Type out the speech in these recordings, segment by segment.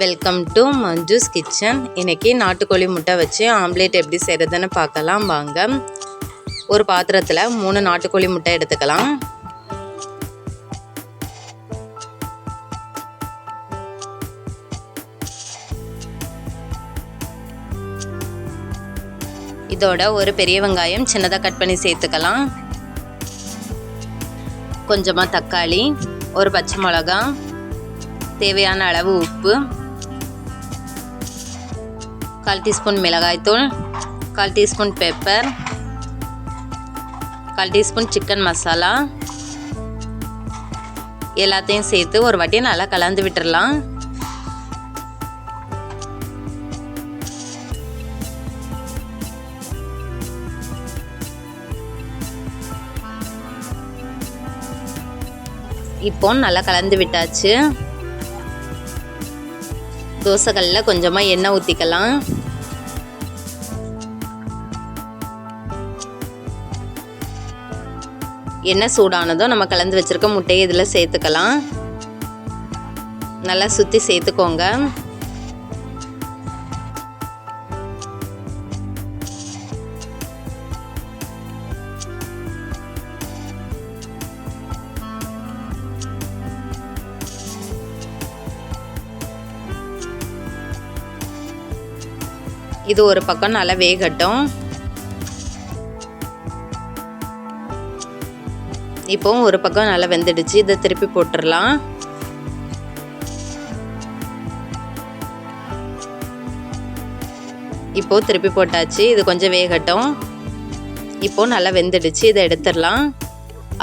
Welcome to Manju's kitchen இன்றைக்கி நாட்டுக்கோழி முட்டை வச்சு ஆம்லேட் எப்படி செய்கிறதுன்னு பார்க்கலாம். வாங்க. ஒரு பாத்திரத்தில் மூணு நாட்டுக்கோழி முட்டை எடுத்துக்கலாம். இதோட ஒரு பெரிய வெங்காயம் சின்னதாக கட் பண்ணி சேர்த்துக்கலாம். கொஞ்சமாக தக்காளி ஒரு பச்சை மிளகா தேவையான அளவு உப்பு கால் டீஸ்பூன் மிளகாய்த்தூள் கால் டீஸ்பூன் பெப்பர் கால் டீஸ்பூன் சிக்கன் மசாலா எல்லாத்தையும் சேர்த்து ஒரு வாட்டி நல்லா கலந்து விட்டுடலாம் இப்போ நல்லா கலந்து விட்டாச்சு. தோசைக்கல்லில் கொஞ்சமாக எண்ணெய் ஊற்றிக்கலாம் எண்ணெய் சூடானதும் நம்ம கலந்து வச்சுருக்க முட்டையை இதில் சேர்த்துக்கலாம். நல்லா சுற்றி சேர்த்துக்கோங்க. இது ஒரு பக்கம் நல்லா வேகட்டும். இப்போ ஒரு பக்கம் நல்லா வெந்துடுச்சு. இதை திருப்பி போட்டுடலாம் இப்போ திருப்பி போட்டாச்சு. இது கொஞ்சம் வேகட்டும். இப்போ நல்லா வெந்துடுச்சு. இதை எடுத்துடலாம்.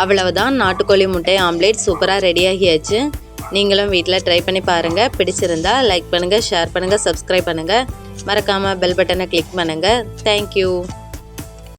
அவ்வளவுதான். நாட்டுக்கோழி முட்டை ஆம்லேட் சூப்பராக ரெடி ஆகியாச்சு. நீங்களும் வீட்டில் ட்ரை பண்ணி பாருங்கள் பிடிச்சிருந்தா லைக் பண்ணுங்கள் ஷேர் பண்ணுங்கள் சப்ஸ்கிரைப் பண்ணுங்கள் மறக்காமல் பெல் பட்டனை கிளிக் பண்ணுங்கள் தேங்க்யூ